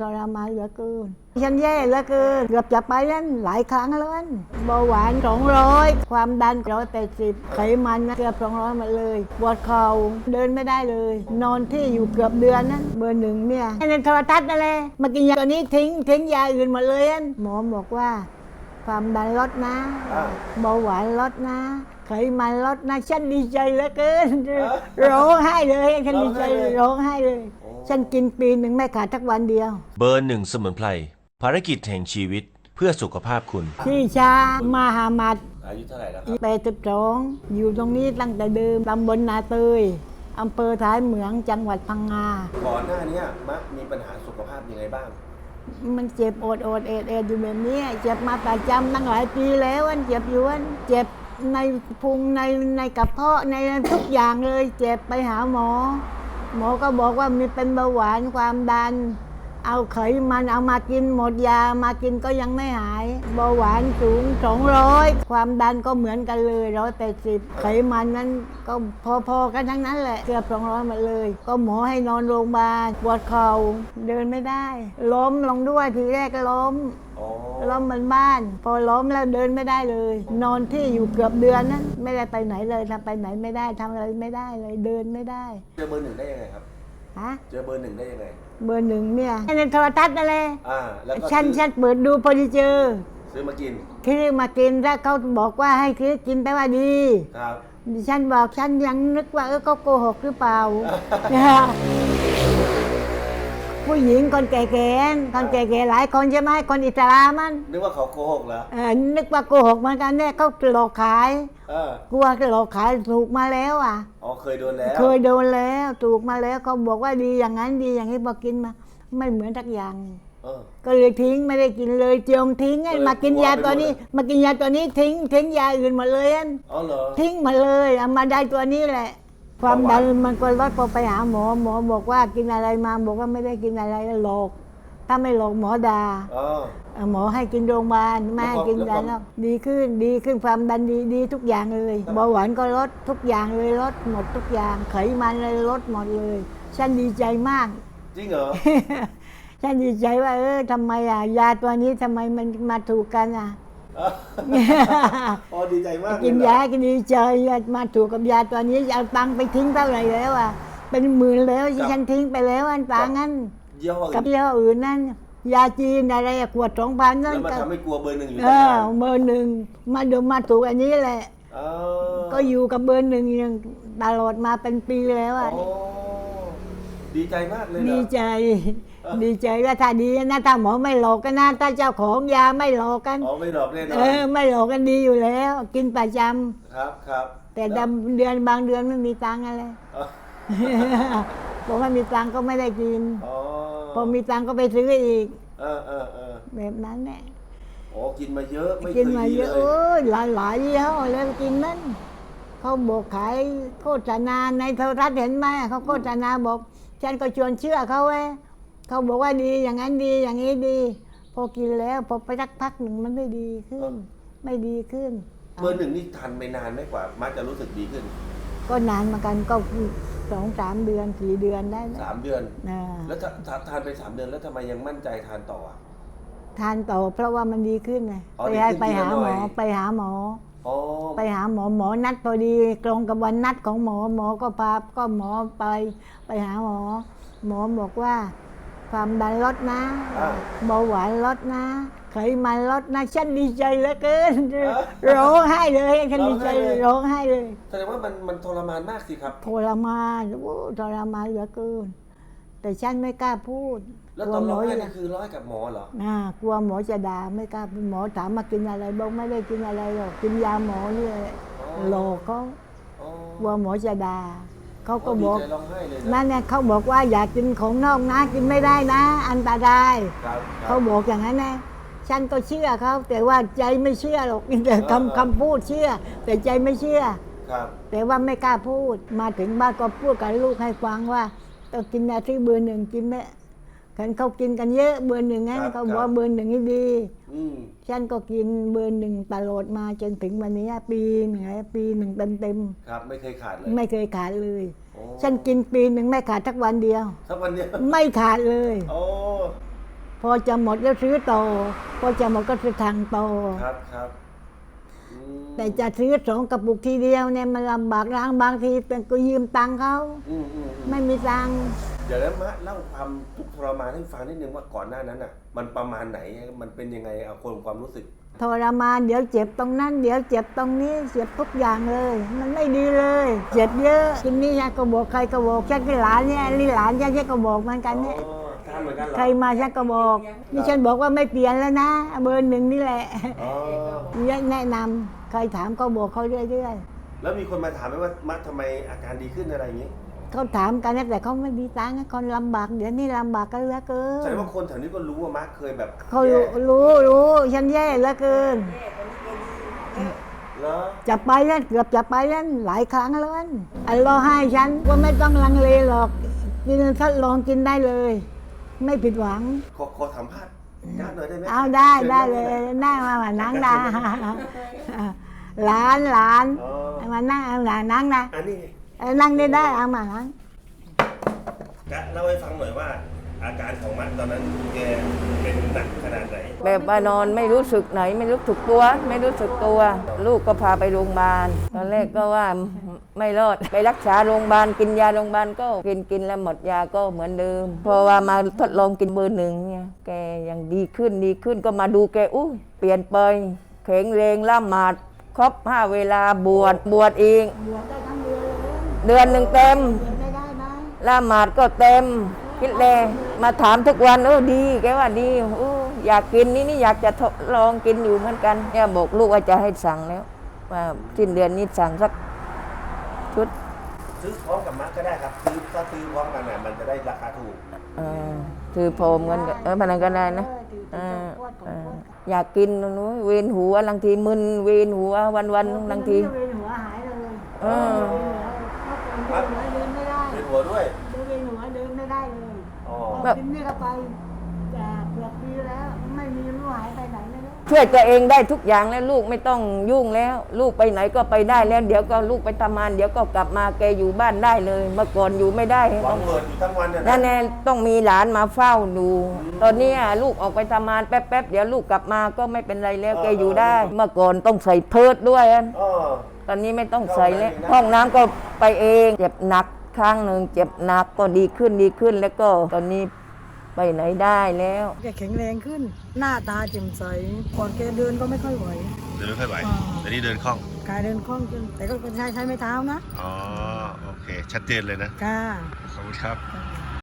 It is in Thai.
ทรมานเหลือเกิน ฉันแย่เหลือเกิน เกือบจะไปนั่นหลายครั้งแล้วนั่นเบาหวานสองร้อยความดันร้อยแปดสิบไขมันนะเกือบสองร้อยมาเลย ปวดเข่าเดินไม่ได้เลย นอนที่อยู่เกือบเดือนนั้นเบอร์หนึ่งเนี่ยในโทรทัศน์นั่นแหละมากินยาตัวนี้ทิ้งทิ้งยาอื่นหมดเลยนั่นหมอบอกว่าความดันลดนะอ่าเบาหวานลดนะ ไขมันลดนะฉันดีใจเหลือเกินร้องไห้เลยฉันดีใจร้องไห้เลยร้องไห้เลยโอ้ฉันกินปีหนึ่งไม่ขาดทักวันเดียว เบอร์หนึ่งสมุนไพรภารกิจแห่งชีวิตเพื่อสุขภาพคุณ พี่ชามาหามัดอายุเท่าไหร่แล้วครับแปดสิบสองอยู่ตรงนี้ตั้งแต่เดิมตำบลนาเตยอำเภอท้ายเหมืองจังหวัดพังงาก่อนหน้าเนี้ยมะมีปัญหาสุขภาพยังไงบ้าง มันเจ็บโอดโอดเอ็ดเอ็ดอยู่แบบนี้เจ็บมาประจำตั้งหลายปีแล้วอันเจ็บอยู่อันเจ็บ ในพุงในในกระเพาะในทุกอย่างเลย เจ็บไปหาหมอ หมอก็บอกว่ามีเป็นเบาหวานความดัน เอาไขมันเอามากินหมดยามากินก็ยังไม่หายเบาหวานสูงสองร้อยความดันก็เหมือนกันเลยร้อยแปดสิบไขมันนั้นก็พอๆกันทั้งนั้นแหละเกือบสองร้อยหมดเลย ก็หมอให้นอนโรงพยาบาลปวดเข่าเดินไม่ได้ ล้มลงด้วยทีแรกก็ล้มอ๋อล้มบนบ้าน พอล้มแล้วเดินไม่ได้เลย นอนที่อยู่เกือบเดือนนั้นไม่ได้ไปไหนเลยทำไปไหนไม่ได้ทำอะไรไม่ได้เลยเดินไม่ได้ เจอเบอร์หนึ่งได้ยังไงครับฮะเจอเบอร์หนึ่งได้ยังไง เบอร์หนึ่งเนี่ยในโทรทัศน์นั่นแหละอ่าแล้วก็ฉันซื้อฉันเปิดดูพอดีเจอ ซื้อมากินคือมากินถ้าเขาบอกว่าให้คือกินแปลว่าดี ครับดิฉันบอกฉันยังนึกว่าเออเขาโกหกหรือเปล่า ผู้หญิงคนแก่ๆคนแก่ๆหลายคนใช่ไหมคนอิสลามมันนึกว่าเขาโกหกเหรอเออนึกว่าโกหกเหมือนกันเนี่ยเขาหลอกขายเออกลัวหลอกขายถูกมาแล้วอะอ๋อเคยโดนแล้ว เคยโดนแล้วถูกมาแล้วเขาบอกว่าดีอย่างนั้นดีอย่างนี้พอกินมา ไม่เหมือนทักอย่างเออก็เลยทิ้งไม่ได้กินเลยเจียมทิ้งไอ้เออมากินยาตัวนี้กลัวไปหมดมากินยาตัวนี้ทิ้งทิ้งยาอื่นหมดเลยอันอ๋อเหรอทิ้งหมาเลยเอามาได้ตัวนี้แหละ ความดันเบาหวานมันก็ลดพอไปหาหมอหมอบอกว่ากินอะไรมาบอกว่าไม่ได้กินอะไรหลอกถ้าไม่หลอกหมอด่าอ๋อเอ่อหมอให้กินโรงพยาบาลไม่ให้กินแล้วยาความแล้วดีขึ้นดีขึ้นความดันดีดีทุกอย่างเลยเบาหวานก็ลดทุกอย่างเลยลดหมดทุกอย่างไขมันเลยลดหมดเลย ฉันดีใจมาก จริงเหรอฉันดีใจว่าเออทำไมอะยาตัวนี้ทำไมมันมาถูกกันอะ อ๋อดีใจมากกินเลเหรอยาก็ดีใจอะมาถูกกับยาตัวนี้เอาตังค์ไปทิ้งเท่าไหร่แล้วอะ เป็นหมื่นแล้วที่ฉันทิ้งไปแล้วอันตังค์นั้นยี่ห้อกับอื่นยี่ห้ออื่นนั่นยาจีนอะไรอะขวดสองพันแล้นั่วนมันก็ทำให้กลัวเบอร์หนึ่งอยู่เอตั้งอนานเบอร์หนึ่งมาดูมาถูกอันนี้แหละอ๋อก็อยู่กับเบอร์หนึ่งยังตลอดมาเป็นปีแล้วอะโอ้ดีใจมากเลยเหรดีอใจ ดีใจว่าถ้าดีนะถ้าหมอไม่หลอกกันนะถ้าเจ้าของยาไม่หลอกกัน อ๋อไม่หลอกแน่นอเอนอไม่หลอกกันดีอยู่แล้ว กินประจครับครับำแต่ดำเดือนบางเดือนไม่มีตังค์อะไรอ๋อบอกว่ามีตังค์ก็ไม่ได้กิน อ๋อพอมีตังค์ก็ไปซื้ออีก เออเออเออแบบนั้นแหละอ๋อกินมาเยอะไม่เคกินยมาดีเยเลอะยโอ้ยหลายหลายยี่ห้อแล้วกินนั่นเขาบอกขายโฆษณาในโทรทัศน์เห็นไหมเขาโฆษณาบอก ฉันก็ชวนเชื่อเขาเว้ย เขาบอกว่าดีอย่างนั้นดีอย่างนี้ดี พอกินแล้วพอไปสักพักหนึ่งมันไม่ดีขึ้น ไม่ดีขึ้น เบอร์หนึ่งนี่ทานไปนานไหมกว่า มักจะรู้สึกดีขึ้น ก็นานเหมือนกันก็สองสามเดือนสี่เดือนได้นะสามเดือน อ่าแล้วถ้าถ้าทานไปสามเดือนแล้วทำไมยังมั่นใจทานต่ออะ ทานต่อเพราะว่ามันดีขึ้นไงอ๋อไปดีให้ขึ้นไปหาทีละหหมน่ออย ไปหาหมอ อ๋อไปหาหมอหมอนัดพอดีตรงกับวันนัดของหมอหมอก็พาก็หมอไป ไปหาหมอ หมอบอกว่า ความดันลดนะอ่าเบาหวานลดนะไขมันลดนะฉันดีใจเหลือเกินร้องไห้เลยฉันดีใจร้องไห้เลยแสดงว่ามันมันทรมานมากสิครับทรมานโอ้ทรมานเหลือเกิน แต่ฉันไม่กล้าพูดแล้วกตอนหมร้อองไห้จะนี่คือร้อยกับหมอเหรอน่ากลัวหมอจะด่าไม่กล้าหมอถามมากินอะไรบอกไม่ได้กินอะไรหรอกกินยาหมอนี่แหละอ๋อหลอกเขาอ๋อกลัวหมอจะด่า เขาก็บอก ดีใจร้องไห้เลยนะนั่นเนี่ยเขาบอกว่าอย่ากินของนอกนะ กินไม่ได้นะ อันตราย ครับครัเขาบอกอย่างนั้นนะฉันก็เชื่อเขาแต่ว่าใจไม่เชื่อหรอกแต่คำคำพูดเชื่อ แต่ใจไม่เชื่อ ครับแต่ว่าไม่กล้าพูด มาถึงบ้านก็พูดกับลูกให้ฟังว่าต้องกินยาที่เบอร์หนึ่งกินไหม ขันเขากินกันเยอะเบอร์หนึ่งงั้นเขาบอกว่าเบอร์หนึ่งนี่ดี อืมฉันก็กินเบอร์หนึ่งตลอดมาจนถึงวันนี้ปีหนึ่งไงปีหนึ่งเต็มเต็มครับไม่เคยขาดเลยๆไม่เคยขาดเลย โอ้ฉันกินปีหนึ่งไม่ขาดทักวันเดียว สักวันเดียวไม่ขาดเลย โอ้พอจะหมดแล้วซื้อต่อพอจะหมดก็ซื้อทางต่อครับครับอืมแต่จะซื้อสองกระปุกทีเดียวเนี่ยมันลำบากล้างบางทีเป็นก็ยืมตังค์เขา อืมอืมอืมไม่มีตังค์ เดี๋ยวนั้นมะเล่าความทุกข์ทรมานให้ฟังนิดนึงว่าก่อนหน้านั้นอะ มันประมาณไหนมันเป็นยังไงเอาคนความรู้สึก ทรมานเดี๋ยวเจ็บตรงนั้น เดี๋ยวเจ็บตรงนี้เจ็บทุกอย่างเลย มันไม่ดีเลย เจ็บเยอะทีนี้ฉันก็บอกใครก็บอกฉันก็หลานเนี่ยนี่หลานฉันฉันก็บอกเหมือนกันเนี่ยอ๋อทานเหมือนกันเหรอใครมาฉันก็บอกนี่ฉันบอกว่าไม่เปลี่ยนแล้วนะเบอร์หนึ่งนี่แหละอ๋อแนะนำใครถามก็บอกเขาเรื่อยแล้วมีคนมาถามไหมว่ามัดทำไมอาการดีขึ้นอะไรอย่างนี้ๆ เขาถามกันนะแต่เขาไม่มีตังค์คนลำบากเดี๋ยวนี้ลำบากกันเหลือเกิแสดนงว่าคนแถวนี้ก็รู้ว่ามัดเคยแบบเขาแย่รู้รู้รู้ฉันแย่เหลือเกิน เหรอจะไปแล้วเกือบจะไปแล้วหลายครั้งแล้วนั่นไอ้รอให้ฉันว่าไม่ต้องลังเลหรอกกินทดลองกินได้เลย ไม่ผิดหวัง ขอขอสัมภาษณ์ญาติหน่อยได้ไหมเอาได้ชิญได้เลย นั่งมามานั่งได้หลานหลานอ๋อมานั่งเอาหลานนั่งนะอันนี้ไง เออนั่งได้ได้เอามานั่งกะเล่าให้ฟังหน่อยว่า อาการของมัดตอนนั้นแกเป็นหนักขนาดไหนแบบว่านอนไม่รู้สึกไหน ไม่รู้สึกตัว ไม่รู้สึกตัว ลูกก็พาไปโรงพยาบาลตอนแรกก็ว่าไม่รอดไปรักษาโรงพยาบาลกินยาโรงพยาบาลก็กินกินแล้วหมดยาก็เหมือนเดิมพอว่ามาทดลองกินเบอร์หนึ่งเนี่ยแกยังดีขึ้นดีขึ้นก็มาดูแกอุ้ยเปลี่ยนไปแข็งแรงล่ำหมาดครบห้าเวลาบวชบวชเองบวช เดือนหนึ่งเต็มบวชไม่ได้นะละหมาดก็เต็ม คิดเลยมาถามทุกวันเออดี แกว่าดีโอ้อยากกินนี่นี่อยากจะทดลองกินอยู่เหมือนกันเนี่ยบอกลูกว่าจะให้สั่งแล้วว่าสิ้นเดือนนี้สั่งสักชุดซื้อพร้อมกับมัดก็ได้ครับซื้อถ้าซื้อพร้อมกันน่ะมันจะได้ราคาถูกเออถือโพมกันก็เออพนันกันได้นะเออเอออยากกินนะนุ้ยเวียนหัวบางทีมึนเวียนหัววันวันๆบางทีเวียนหัวหายเลยเออ เวียนหัวเดินไม่ได้ เป็น หัวด้วยเวียนหัวเดินไม่ได้เลยอ๋อพอกินนี่ก็ไปจากเกือบปีแล้ว ไม่มีรู้หายไปไหนเลยนะช่วยตัวเองได้ทุกอย่างแล้วลูกไม่ต้องยุ่งแล้ว ลูกไปไหนก็ไปได้แล้ว เดี๋ยวก็ลูกไปทำงานเดี๋ยวก็กลับมาแกอยู่บ้านได้เลย เมื่อก่อนอยู่ไม่ได้หวัต้องงเปิดอยู่ทั้งวันน่ะนั่นนะแน่ต้องมีหลานมาเฝ้าดูตอนเนี้ยลูกออกไปทำงานแป๊บๆเดี๋ยวลูกกลับมาก็ไม่เป็นไรแล้วแกอยู่ได้ เมื่อก่อนต้องใส่เพิร์ดด้วยอันอ๋อ ตอนนี้ไม่ต้องใส่แล้วห้องน้ำก็ไปเองเจ็บหนัก ครั้งหนึ่งเจ็บหนักก็ดีขึ้นดีขึ้นแล้วก็ตอนนี้ไปไหนได้แล้วแกแข็งแรงขึ้น หน้าตาแจ่มใสก่อนแกเดินก็ไม่ค่อยไหวเดินไม่ค่อยไหวอ่าแต่นี่เดินคล่องกายเดินคล่องขึ้นแต่ก็ใช้ใช้ไม้เท้านะอ๋อโอเค ชัดเจนเลยนะค่ะขอบคุณครับค่ะ